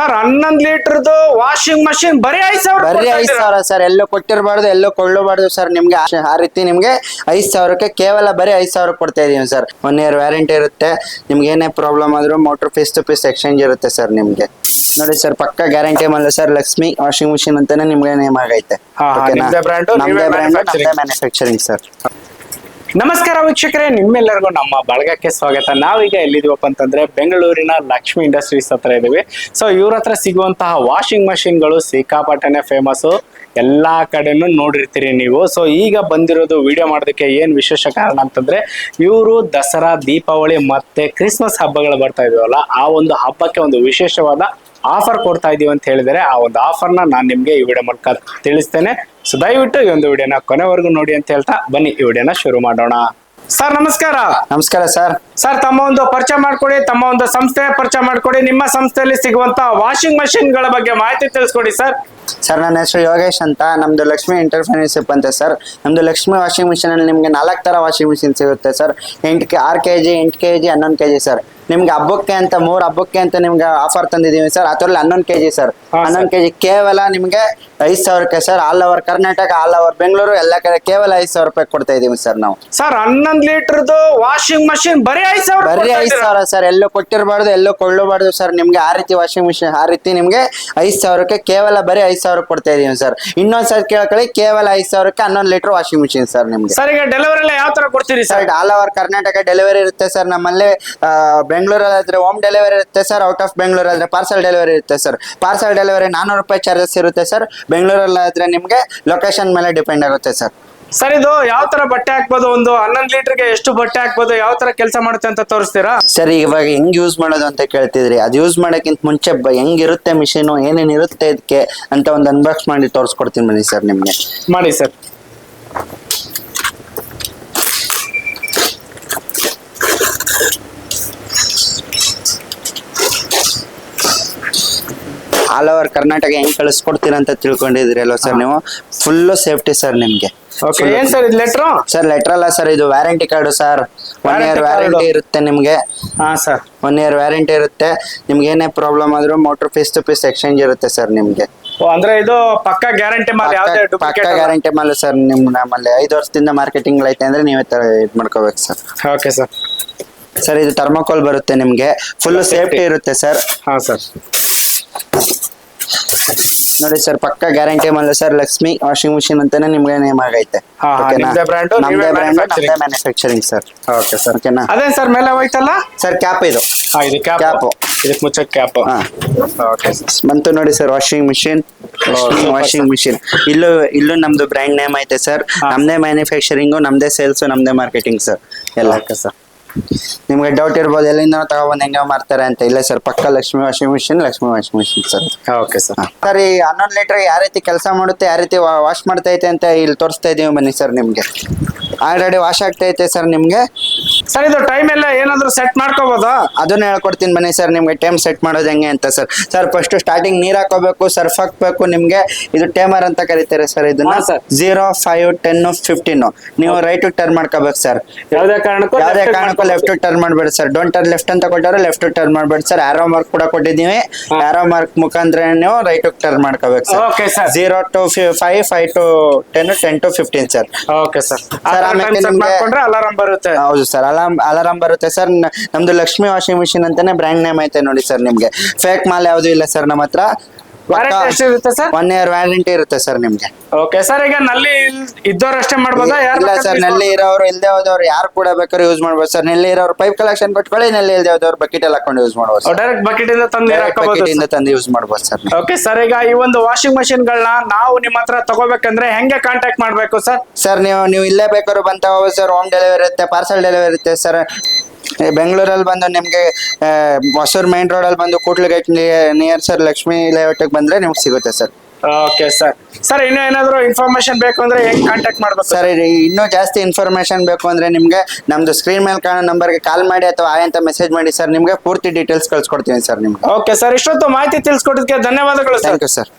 Sir ಹನ್ನೊಂದ್ ಲೀಟರ್ದು washing machine ಬರೀ ಐದು ಸಾವಿರ ಬರೀ ಐದು ಸಾವಿರ ಸರ್ ಎಲ್ಲೋ ಕೊಟ್ಟಿರಬಾರ್ದು ಎಲ್ಲೋ ಕೊಳ್ಳಬಾರ್ದು ಸರ್ ನಿಮ್ಗೆ ಆ- ಆ ರೀತಿ ನಿಮ್ಗೆ ಐದು ಸಾವಿರಕ್ಕೆ ಕೇವಲ ಬರೀ ಐದು ಸಾವಿರ ಕೊಡ್ತಾ ಇದೀವಿ ಸರ್. ಒನ್ ಇಯರ್ ವ್ಯಾರಂಟಿ ಇರುತ್ತೆ ನಿಮ್ಗೆ ಏನೇ ಪ್ರಾಬ್ಲಮ್ ಆದ್ರೂ motor piece to piece exchange ಇರುತ್ತೆ ಸರ್ ನಿಮ್ಗೆ. ನೋಡಿ ಸರ್ ಪಕ್ಕ ಗ್ಯಾರಂಟಿ ಮಲ್ಲ ಸರ್ ಲಕ್ಷ್ಮಿ ವಾಷಿಂಗ್ ಮಿಷಿನ್ ಅಂತಾನೆ ನಿಮ್ಗೆ ನೇಮ್ ಆಗೈತೆ. ಹಾ, ಹಾ, ಓಕೆನಾ? ನಿಮ್ದೇ brand, ನೀವೇ ಬ್ರ್ಯಾಂಡ್ manufacturing. Manufacturing sir. ನಮಸ್ಕಾರ ವೀಕ್ಷಕರೇ, ನಿಮ್ಮೆಲ್ಲರಿಗೂ ನಮ್ಮ ಬಳಗಕ್ಕೆ ಸ್ವಾಗತ. ನಾವೀಗ ಎಲ್ಲಿದೀವಪ್ಪ ಅಂತಂದ್ರೆ ಬೆಂಗಳೂರಿನ ಲಕ್ಷ್ಮಿ ಇಂಡಸ್ಟ್ರೀಸ್ ಹತ್ರ ಇದೀವಿ ಸೊ ಇವ್ರ ಹತ್ರ ಸಿಗುವಂತಹ ವಾಷಿಂಗ್ ಮಷಿನ್ಗಳು ಸಿಕ್ಕಾಪಟ್ಟೆನೆ ಫೇಮಸ್ ಎಲ್ಲಾ ಕಡೆನೂ ನೋಡಿರ್ತೀರಿ ನೀವು. ಸೊ ಈಗ ಬಂದಿರೋದು ವಿಡಿಯೋ ಮಾಡೋದಕ್ಕೆ ಏನ್ ವಿಶೇಷ ಕಾರಣ ಅಂತಂದ್ರೆ, ಇವರು ದಸರಾ, ದೀಪಾವಳಿ ಮತ್ತೆ ಕ್ರಿಸ್ಮಸ್ ಹಬ್ಬಗಳು ಬರ್ತಾ ಇದೀವಲ್ಲ, ಆ ಒಂದು ಹಬ್ಬಕ್ಕೆ ಒಂದು ವಿಶೇಷವಾದ ಆಫರ್ ಕೊಡ್ತಾ ಇದೀವಿ ಅಂತ ಹೇಳಿದರೆ ಆ ಒಂದು ಆಫರ್ನ ನಾನು ನಿಮಗೆ ಈ ವಿಡಿಯೋ ಮೂಲಕ ತಿಳಿಸ್ತೇನೆ. ಸೊ ದಯವಿಟ್ಟು ಈ ಒಂದು ವಿಡಿಯೋನ ಕೊನೆವರೆಗೂ ನೋಡಿ ಅಂತ ಹೇಳ್ತಾ ಬನ್ನಿ ಈ ವಿಡಿಯೋನ ಶುರು ಮಾಡೋಣ. ಸರ್ ನಮಸ್ಕಾರ. ನಮಸ್ಕಾರ ಸರ್. ಸರ್ ತಮ್ಮ ಒಂದು ಪರಿಚಯ ಮಾಡ್ಕೊಡಿ ತಮ್ಮ ಒಂದು ಸಂಸ್ಥೆ ಪರಿಚಯ ಮಾಡ್ಕೊಡಿ ನಿಮ್ಮ ಸಂಸ್ಥೆಯಲ್ಲಿ ಸಿಗುವಂತ ವಾಷಿಂಗ್ ಮಷಿನ್ಗಳ ಬಗ್ಗೆ ಮಾಹಿತಿ ತಿಳಿಸ್ಕೊಡಿ ಸರ್. ಸರ್ ನನ್ನ ಹೆಸರು ಯೋಗೇಶ್ ಅಂತ ನಮ್ದು ಲಕ್ಷ್ಮಿ ಎಂಟರ್ಪ್ರೈನರ್ಶಿಪ್ ಅಂತ ಸರ್. ನಮ್ದು ಲಕ್ಷ್ಮಿ ವಾಷಿಂಗ್ ಮಿಷಿನ್ ಅಲ್ಲಿ ನಿಮ್ಗೆ ನಾಲ್ಕು ತರ ವಾಷಿಂಗ್ ಮಿಷಿನ್ ಸಿಗುತ್ತೆ ಸರ್. ಎಂಟು ಆರು ಕೆ ಜಿ ಎಂಟು ಕೆ ಜಿ ಹನ್ನೊಂದು ಕೆ ಜಿ ಸರ್. ನಿಮ್ಗೆ ಹಬ್ಬಕ್ಕೆ ಅಂತ ಮೂರ್ ಹಬ್ಬಕ್ಕೆ ಅಂತ ನಿಮ್ಗೆ ಆಫರ್ ತಂದಿದೀವಿ ಸರ್ ಅದ್ರಲ್ಲಿ ಹನ್ನೊಂದು ಕೆಜಿ ಸರ್ ಹನ್ನೊಂದು ಕೆಜಿ ಕೇವಲ ನಿಮ್ಗೆ ಐದು ಸಾವಿರಕ್ಕೆ sir all over Karnataka all over Bengaluru ಎಲ್ಲ ಕಡೆ ಕೇವಲ ಐದು ಸಾವಿರ ರೂಪಾಯಿ ಕೊಡ್ತಾ ಇದೀವಿ ಸರ್ ನಾವು. ಸರ್ ಹನ್ನೊಂದು ಲೀಟರ್ದು ವಾಷಿಂಗ್ ಮಷಿನ್ ಬರೀ ಐದು ಸಾವಿರ ಬರೀ ಐದು ಸಾವಿರ ಸರ್ ಎಲ್ಲೂ ಕೊಟ್ಟಿರಬಾರ್ದು ಎಲ್ಲೂ ಕೊಳ್ಳಬಾರ್ದು ಸರ್ ನಿಮ್ಗೆ ಆ ರೀತಿ ವಾಷಿಂಗ್ ಮಿಷಿನ್ ಆ ರೀತಿ ನಿಮ್ಗೆ ಐದು ಸಾವಿರಕ್ಕೆ ಕೇವಲ ಬರೀ ಐದು ಸಾವಿರ ಕೊಡ್ತಾ ಇದೀವಿ ಸರ್. ಇನ್ನೊಂದ್ ಸರ್ ಕೇಳ್ಕೊಳ್ಳಿ ಕೇವಲ ಐದು ಸಾವಿರಕ್ಕೆ ಹನ್ನೊಂದು ಲೀಟರ್ ವಾಷಿಂಗ್ ಮಿಷಿನ್ ಸರ್ ನಿಮ್ಗೆ. ಸರ್ ಈಗ ಡೆಲಿವರಿ ಎಲ್ಲ ಯಾವ ತರ ಕೊಡ್ತೀರಿ sir? All over Karnataka delivery ಇರುತ್ತೆ ಸರ್ ನಮ್ಮಲ್ಲಿ ಬೆಂಗಳೂರಲ್ಲಿ ಆದ್ರೆ ಹೋಮ್ ಡೆಲಿವರಿ ಇರುತ್ತೆ ಸರ್ ಔಟ್ ಆಫ್ ಬೆಂಗಳೂರು ಆದ್ರೆ ಪಾರ್ಸಲ್ ಡೆಲಿವರಿ ಇರುತ್ತೆ ಸರ್. ಪಾರ್ಸಲ್ ಡೆಲಿವರಿ ನಾನೂರು ರೂಪಾಯಿ ಚಾರ್ಜಸ್ ಇರುತ್ತೆ ಸರ್ ಬೆಂಗಳೂರಲ್ಲಿ ನಿಮಗೆ ನಿಮ್ಗೆ ಲೊಕೇಶನ್ ಮೇಲೆ ಡಿಪೆಂಡ್ ಆಗುತ್ತೆ ಸರ್ ಸರ್ ಇದು ಯಾವ ತರ ಬಟ್ಟೆ ಹಾಕ್ಬೋದು? ಒಂದು ಹನ್ನೊಂದ್ ಲೀಟರ್ಗೆ ಎಷ್ಟು ಬಟ್ಟೆ ಹಾಕ್ಬೋದು? ಯಾವ ತರ ಕೆಲಸ ಮಾಡುತ್ತೆ ಅಂತ ತೋರಿಸ್ತೀರಾ? ಸರ್ ಇವಾಗ ಹೆಂಗ್ ಯೂಸ್ ಮಾಡೋದು ಅಂತ ಕೇಳ್ತಿದ್ರಿ. ಅದು ಯೂಸ್ ಮಾಡೋಕ್ಕಿಂತ ಮುಂಚೆ ಬ- ಹೆಂಗಿರುತ್ತೆ ಮಿಷಿನು ಏನೇನಿರುತ್ತೆ ಇದಕ್ಕೆ ಅಂತ ಒಂದು ಅನ್ಬಾಕ್ಸ್ ಮಾಡಿ ತೋರಿಸ್ಕೊಡ್ತೀನಿ ಬನ್ನಿ ಸರ್ ನಿಮ್ಗೆ. ಮಾಡಿ ಸರ್ ಆಲ್ ಓವರ್ ಕರ್ನಾಟಕ ಹೆಂಗ್ ಕಳಿಸ್ಕೊಡ್ತೀರ ಅಂತ ತಿಳ್ಕೊಂಡಿದ್ರಿ ಅಲ್ವಾ ಸರ್ ನೀವು? ಫುಲ್ ಸೇಫ್ಟಿ ಸರ್ ನಿಮ್ಗೆ. ಓಕೆ ಏನ್ ಸರ್ ಇದು ಲೆಟ್ರು ಸರ್ ಲೆಟರ್ ಅಲ್ಲ ಸರ್ ಇದು warranty card sir one year. Warranty ಇರುತ್ತೆ ನಿಮ್ಗೆ. ಹಾ ಸರ್ ಒನ್ ಇಯರ್ ವ್ಯಾರಂಟಿ ಇರುತ್ತೆ. ನಿಮ್ಗೆ ಏನೇ ಪ್ರಾಬ್ಲಮ್ ಆದ್ರೂ motor piece to piece exchange ಇರುತ್ತೆ ಸರ್ ನಿಮ್ಗೆ. ಓ, ಅಂದ್ರೆ ಇದು ಪಕ್ಕ ಗ್ಯಾರಂಟಿ ಮಾಲ್ ಯಾವ್ದೇ ಪಕ್ಕ ಡೂಪ್ಲಿಕೇಟ್ ಗ್ಯಾರಂಟಿ ಮೇಲೆ ಸರ್ ನಿಮ್ ನಮ್ಮಲ್ಲಿ ಐದು ವರ್ಷದಿಂದ ಮಾರ್ಕೆಟಿಂಗ್ ಐತೆ ಅಂದ್ರೆ ನೀವೇ ತರ ಇದು ಮಾಡ್ಕೋಬೇಕು ಸರ್ ಓಕೆ ಸರ್ ಸರ್ ಇದು ಥರ್ಮಾಕೋಲ್ ಬರುತ್ತೆ ನಿಮ್ಗೆ. ಫುಲ್ ಸೇಫ್ಟಿ ಇರುತ್ತೆ ಸರ್ ಹಾ ಸರ್ ನೋಡಿ ಸರ್ ಪಕ್ಕ ಗ್ಯಾರಂಟಿ ಮೇಲೆ ಸರ್ ಲಕ್ಷ್ಮಿ ವಾಷಿಂಗ್ ಮಿಷಿನ್ ಅಂತಾನೆ ನಿಮ್ಗೆ ನೇಮ್ ಆಗೈತೆ ಹಾ, ಹಾ, ಓಕೆನಾ? ನಿಮ್ದೇ brand, ನಮ್ದೇ ನೀವೇ ಬ್ರ್ಯಾಂಡ್ manufacturing. ನಮ್ದೇ ಮ್ಯಾನುಫ್ಯಾಕ್ಚರಿಂಗ್ ಸರ್. ಓಕೆ ಸರ್ ಓಕೆನಾ ಅದೇ ಸರ್ ಮೇಲೆ ಹೋಯ್ತಲ್ಲ? ಸರ್ ಕ್ಯಾಪ್ ಇದು. ಹಾ ಇದು ಕ್ಯಾಪ್. ಇದಕ್ಕೆ ಮುಚ್ಚ ಕ್ಯಾಪ್ ಹಾ. ಓಕೆ ಬಂತು ನೋಡಿ sir washing machine super, washing machine ಇಲ್ಲೂ ಇಲ್ಲೂ ನಮ್ದು ಬ್ರ್ಯಾಂಡ್ ನೇಮ್ ಐತೆ ಸರ್. ಹಾ. ನಮ್ದೇ ಮ್ಯಾನುಫ್ಯಾಕ್ಚರಿಂಗು ನಮ್ದೇ ಸೇಲ್ಸ್ ನಮ್ದೇ ಮಾರ್ಕೆಟಿಂಗ್ ಸರ್ ಎಲ್ಲ. ಓಕೆ ಸರ್ ನಿಮ್ಗೆ ಡೌಟ್ ಇರ್ಬೋದು ಎಲ್ಲಿಂದ ತಗೊಬಂದು ಹೆಂಗ ಮಾಡ್ತಾರೆ ಅಂತ. ಇಲ್ಲ ಸರ್ ಪಕ್ಕ Lakshmi washing machine Lakshmi washing machine sir okay sir sir ಈ ಹನ್ನೊಂದು ಲೀಟರ್ ಯಾವ ರೀತಿ ಕೆಲಸ ಮಾಡುತ್ತೆ ಯಾವ ರೀತಿ ವಾಶ್ ಮಾಡ್ತೈತೆ ಅಂತ ಇಲ್ಲಿ ತೋರಿಸ್ತಾ ಇದೀವಿ ಬನ್ನಿ ಸರ್ ನಿಮ್ಗೆ. ಆಲ್ರೆಡಿ ವಾಶ್ ಆಗ್ತೈತೆ ಸರ್ ನಿಮ್ಗೆ. ಸರ್ ಇದು ಟೈಮ್ ಎಲ್ಲ ಏನಾದ್ರು ಸೆಟ್ ಮಾಡ್ಕೋಬೋದಾ? ಅದನ್ನ ಹೇಳ್ಕೊಡ್ತೀನಿ ಬನ್ನಿ ಸರ್ ನಿಮ್ಗೆ ಟೈಮ್ ಸೆಟ್ ಮಾಡೋದು ಹೆಂಗೆ ಅಂತ ಸರ್. ಸರ್ ಫಸ್ಟ್ ಸ್ಟಾರ್ಟಿಂಗ್ ನೀರ್ ಹಾಕೋಬೇಕು ಸರ್ಫ್ ಹಾಕ್ಬೇಕು ನಿಮ್ಗೆ ಇದು ಟೇಮರ್ ಅಂತ ಕರೀತಾರೆ ಸರ್ ಇದನ್ನ ಹಾ, sir. Zero five ten fifteen ನೀವು ರೈಟ್ ಟರ್ನ್ ಮಾಡ್ಕೋಬೇಕು ಸರ್. ಯಾವ್ದೇ ಕಾರಣಕ್ಕೂ ಯಾವ್ದೇ left ಕಾರಣಕ್ಕೂ ಲೆಫ್ಟ್ ಟರ್ನ್ ಮಾಡ್ಬೇಡಿ ಸರ್. ಡೋಂಟ್ ಟರ್ನ್ ಲೆಫ್ಟ್ ಅಂತ ಕೊಟ್ಟಾರ ಲೆಫ್ಟ್ ಟರ್ನ್ ಮಾಡ್ಬೇಡಿ ಸರ್. ಆರೋ ಮಾರ್ಕ್ ಕೂಡ ಕೊಟ್ಟಿದ್ದೀವಿ. ಆರೋ ಮಾರ್ಕ್ ಮುಖಾಂತರ ನೀವು ರೈಟ್ ಟರ್ನ್ ಮಾಡ್ಕೋಬೇಕು sir. Okay, sir. Zero two five five two ten ten two fifteen sir okay sir sir, ಆಮೇಲೆ ನಿಮ್ಗೆ- ಅಲಾರಾಮ್ ಬರುತ್ತೆ. ಹೌದು ಸರ್ ಅಲಾರ್ಮ್, ಅಲಾರಾಮ್ ಬರುತ್ತೆ ಸರ್. ನಮ್ದು ಲಕ್ಷ್ಮಿ ವಾಷಿಂಗ್ ಮಿಷಿನ್ ಅಂತಾನೆ ಬ್ರ್ಯಾಂಡ್ ನೇಮ್ ಐತೆ ನೋಡಿ ಸರ್ ನಿಮ್ಗೆ. ಫೇಕ್ ಮಾಲ್ ಯಾವ್ದು ಇಲ್ಲ ಸರ್ ನಮ್ಮ ಹತ್ರ. ವಾರಂಟಿ ಎಷ್ಟು ಇರುತ್ತೆ ಸರ್? ಒನ್ ಇಯರ್ ವ್ಯಾರಂಟಿ ಇರುತ್ತೆ ಸರ್ ನಿಮ್ಗೆ. ಓಕೆ ಸರ್ ಈಗ ನಲ್ಲಿ ಇದ್ದವ್ರು ಅಷ್ಟೇ ಮಾಡ್ಬೋದಾ? ಯಾರು ಇಲ್ಲ ಸರ್ನಲ್ಲಿ ಇರೋರು ಇಲ್ದೇ ಹೋದವ್ರು ಯಾರು ಕೂಡ ಬೇಕಾದ್ರೆ ಯೂಸ್ ಮಾಡ್ಬೋದು ಸರ್. ನಲ್ಲಿ ಇರೋರು ಪೈಪ್ ಕಲೆಕ್ಷನ್ ಕೊಟ್ಕೊಳ್ಳಿ ನಲ್ಲಿ ಇಲ್ದೇ ಹೋದವ್ರು ಬಕೆಟ್ ಎಲ್ಲ ಹಾಕೊಂಡು ಯೂಸ್ ಮಾಡ್ಬೋದು ಸರ್. ಡೈರೆಕ್ಟ್ ಬಕೆಟ್ ಇಂದ ತಂದು ನೀರು ಹಾಕೋಬಹುದು ಬಕೆಟ್ ಇಂದ ತಂದು ಯೂಸ್ ಮಾಡ್ಬೋದು ಸರ್ ಓಕೆ ಸರ್ ಈಗ ಈ ಒಂದು ವಾಷಿಂಗ್ ಮಷಿನ್ ಗಳನ್ನ ನಾವು ನಿಮ್ಮ ಹತ್ರ ತಗೋಬೇಕಂದ್ರೆ ಹೆಂಗೆ ಕಾಂಟ್ಯಾಕ್ಟ್ ಮಾಡ್ಬೇಕು ಸರ್ ಸರ್ ನೀವು ನೀವು ಇಲ್ಲೇ ಬೇಕಾದ್ರೂ ಬಂತ ಸರ್. ಹೋಮ್ ಡೆಲಿವರಿ ಇರುತ್ತೆ ಪಾರ್ಸಲ್ ಡೆಲಿವರಿ ಇರುತ್ತೆ ಸರ್ ಬೆಂಗಳೂರಲ್ಲಿ ಬಂದು ನಿಮಗೆ ಹೊಸೂರು ಮೈನ್ ರೋಡಲ್ಲಿ ಬಂದು ಕೂಟ್ಲುಗೇಟ್ ನಿಯರ್ ಸರ್ ಲಕ್ಷ್ಮಿ ಲೇಔಟ್ಗೆ ಬಂದರೆ ನಿಮ್ಗೆ ಸಿಗುತ್ತೆ ಸರ್ ಓಕೆ ಸರ್. ಸರ್ ಇನ್ನೂ ಏನಾದರೂ ಇನ್ಫಾರ್ಮೇಶನ್ ಬೇಕು ಅಂದರೆ ಹೆಂಗೆ ಕಾಂಟ್ಯಾಕ್ಟ್ ಮಾಡ್ಬೇಕು? ಸರ್ ಇನ್ನೂ ಜಾಸ್ತಿ ಇನ್ಫಾರ್ಮೇಶನ್ ಬೇಕು ಅಂದರೆ ನಿಮಗೆ ನಮ್ಮದು ಸ್ಕ್ರೀನ್ ಮೇಲೆ ಕಾಣೋ ನಂಬರ್ಗೆ ಕಾಲ್ ಮಾಡಿ ಅಥವಾ ಆಯ್ ಅಂತ ಮೆಸೇಜ್ ಮಾಡಿ ಸರ್ ನಿಮಗೆ ಪೂರ್ತಿ ಡೀಟೇಲ್ಸ್ ಕಳ್ಸ್ಕೊಡ್ತೀನಿ ಸರ್ ನಿಮ್ಗೆ. ಓಕೆ ಸರ್ ಇಷ್ಟೊತ್ತು ಮಾಹಿತಿ ತಿಳಿಸ್ಕೊಡೋದಕ್ಕೆ ಧನ್ಯವಾದಗಳು ಸರ್. Thank you sir